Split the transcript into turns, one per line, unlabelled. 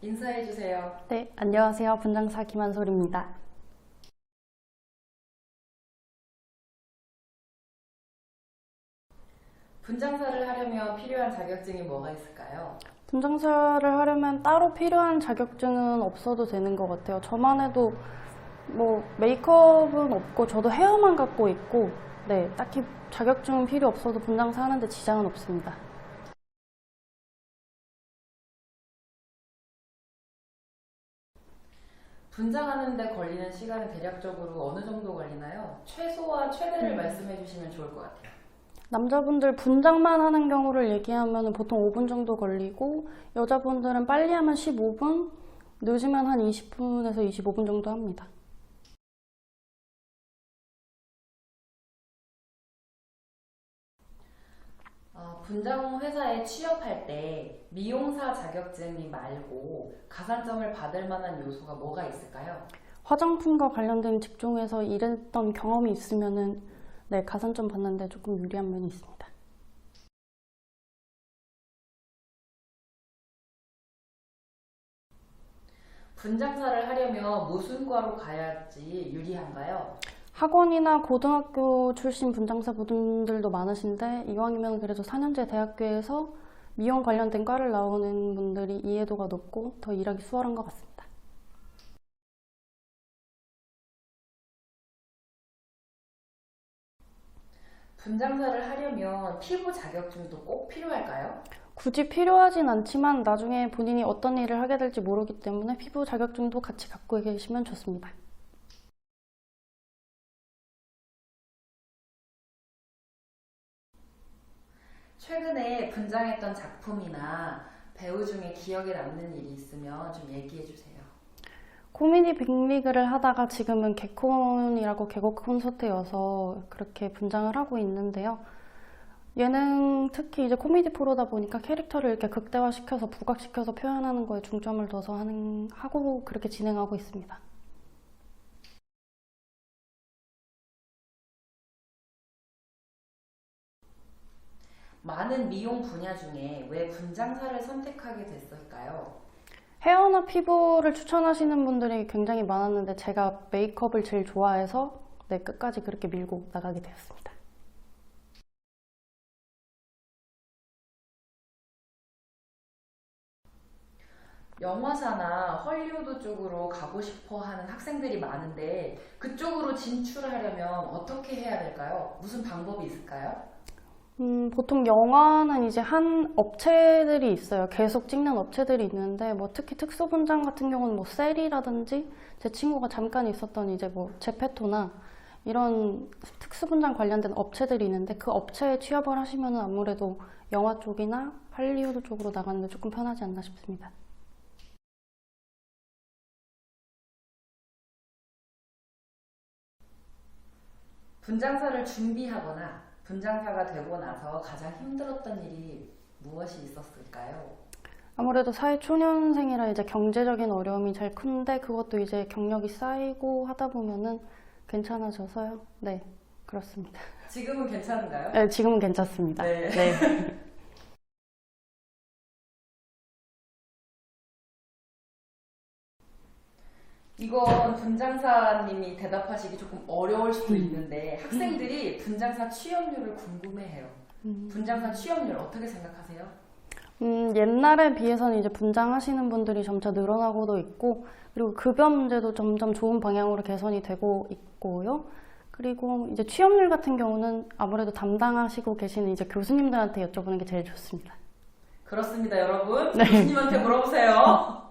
인사해 주세요.
네, 안녕하세요. 분장사 김한솔입니다.
분장사를 하려면 필요한 자격증이 뭐가 있을까요?
분장사를 하려면 따로 필요한 자격증은 없어도 되는 것 같아요. 저만 해도 뭐 메이크업은 없고 저도 헤어만 갖고 있고 네, 딱히 자격증은 필요 없어도 분장사 하는데 지장은 없습니다.
분장하는데 걸리는 시간은 대략적으로 어느 정도 걸리나요? 최소와 최대를 말씀해 주시면 좋을 것 같아요.
남자분들 분장만 하는 경우를 얘기하면 보통 5분 정도 걸리고 여자분들은 빨리 하면 15분, 늦으면 한 20분에서 25분 정도 합니다.
분장 회사에 취업할 때 미용사 자격증이 말고 가산점을 받을 만한 요소가 뭐가 있을까요?
화장품과 관련된 직종에서 일했던 경험이 있으면은 네, 가산점 받는데 조금 유리한 면이 있습니다.
분장사를 하려면 무슨 과로 가야지 유리한가요?
학원이나 고등학교 출신 분장사 분들도 많으신데 이왕이면 그래도 4년제 대학교에서 미용 관련된 과를 나오는 분들이 이해도가 높고 더 일하기 수월한 것 같습니다.
분장사를 하려면 피부 자격증도 꼭 필요할까요?
굳이 필요하진 않지만 나중에 본인이 어떤 일을 하게 될지 모르기 때문에 피부 자격증도 같이 갖고 계시면 좋습니다.
최근에 분장했던 작품이나 배우 중에 기억에 남는 일이 있으면 좀 얘기해 주세요.
코미디 빅리그를 하다가 지금은 개콘이라고 개국 콘서트여서 그렇게 분장을 하고 있는데요. 예능 특히 이제 코미디 프로다 보니까 캐릭터를 이렇게 극대화시켜서 부각시켜서 표현하는 거에 중점을 둬서 하는 하고 그렇게 진행하고 있습니다.
많은 미용 분야 중에 왜 분장사를 선택하게 됐을까요?
헤어나 피부를 추천하시는 분들이 굉장히 많았는데 제가 메이크업을 제일 좋아해서 네, 끝까지 그렇게 밀고 나가게 되었습니다.
영화사나 헐리우드 쪽으로 가고 싶어 하는 학생들이 많은데 그쪽으로 진출하려면 어떻게 해야 될까요? 무슨 방법이 있을까요?
음, 보통 영화는 이제 한 업체들이 있어요. 계속 찍는 업체들이 있는데, 뭐 특히 특수분장 같은 경우는 뭐 셀이라든지, 제 친구가 잠깐 있었던 이제 뭐 제페토나 이런 특수분장 관련된 업체들이 있는데, 그 업체에 취업을 하시면은 아무래도 영화 쪽이나 할리우드 쪽으로 나가는 게 조금 편하지 않나 싶습니다.
분장사를 준비하거나 분장사가 되고 나서 가장 힘들었던 일이 무엇이 있었을까요?
아무래도 사회 초년생이라 이제 경제적인 어려움이 제일 큰데, 그것도 이제 경력이 쌓이고 하다 보면은 괜찮아져서요. 네, 그렇습니다.
지금은 괜찮은가요?
네, 지금은 괜찮습니다.
네.
네.
이건 분장사님이 대답하시기 조금 어려울 수도 있는데 학생들이 분장사 취업률을 궁금해해요. 분장사 취업률 어떻게 생각하세요?
음, 옛날에 비해서는 이제 분장하시는 분들이 점차 늘어나고도 있고, 그리고 급여 문제도 점점 좋은 방향으로 개선이 되고 있고요. 그리고 이제 취업률 같은 경우는 아무래도 담당하시고 계시는 이제 교수님들한테 여쭤보는 게 제일 좋습니다.
그렇습니다, 여러분. 교수님한테 물어보세요.